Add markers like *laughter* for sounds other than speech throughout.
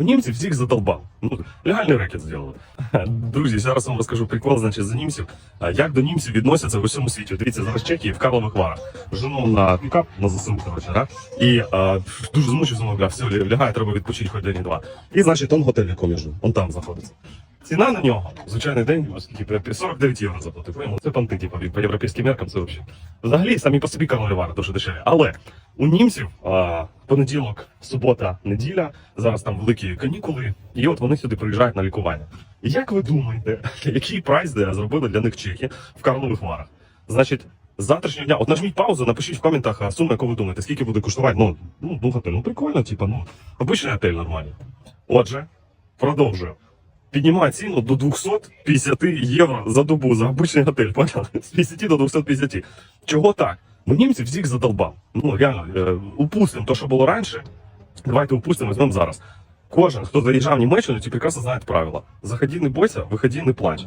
Німці всіх задолбав. Ну, легальний рекет зробили. Друзі, зараз вам розкажу прикол, значить, за німців. Як до німців відносяться в усьому світі? Дивіться, зараз Чехії в Карлових Варах. Жену на пікап на ЗСУ, коротше, да? І а, дуже змучився, мовляв, все, лягає, треба відпочити хоч день-два. І, значить, он готель, якому он там знаходиться. Ціна на нього, звичайний день, оскільки 49 євро заплатив. Це панти, типу, по європейським меркам це взагалі. Взагалі, самі по собі Карлові дуже дешеві. Але у німців а, понеділок, субота, неділя, зараз там великі канікули, і от вони сюди приїжджають на лікування. Як ви думаєте, *laughs* який прайс де зробили для них чехи в Карлових Варах? Значить, завтрашнього дня, от нажміть паузу, напишіть в коментах суму, яку ви думаєте, скільки буде коштувати. Ну, ну, ну готель, ну прикольно, типа, ну, обичний готель нормальний. Отже, продовжую. Піднімає ціну до 250 євро за добу за обичний готель, поняли? З 50 до 250. Чого так? Ну, німці всіх задолбав. Ну, реально, е, упустимо те, що було раніше. Давайте упустимо, візьмемо зараз. Кожен, хто заїжджав в Німеччину, ті прекрасно знають правила. Заходи, не бойся, виходи, не плач.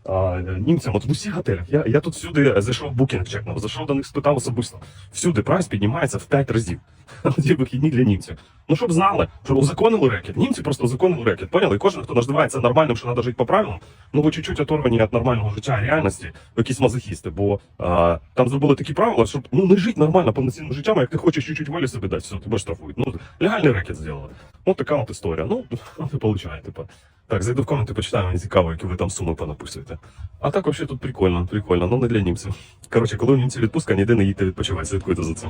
німцям. От в усіх готелях. Я, я тут всюди зайшов букінг чекнув, зайшов до них, спитав особисто. Всюди прайс піднімається в 5 разів. *laughs* Ті вихідні для німців. Ну, щоб знали, щоб узаконили рекет. Німці просто узаконили рекет. Поняли? І кожен, хто називається нормальним, що треба жити по правилам, ну ви чуть-чуть оторвані від нормального життя реальності, якісь мазохісти, бо а, там зробили такі правила, щоб ну не жити нормально повноцінним життям, а як ти хочеш чуть-чуть волі собі дати, все, тебе штрафують. Ну, легальний рекет зробили. От така от історія. Ну, *laughs* і получає, типа. Так, зайду в коменти, почитаю, мені цікаво, які ви там суми понаписуєте. А так взагалі тут прикольно, прикольно, ну не для німців. Коротше, коли у німців відпустка, ніде не їдьте відпочивати, слідкуйте за цим.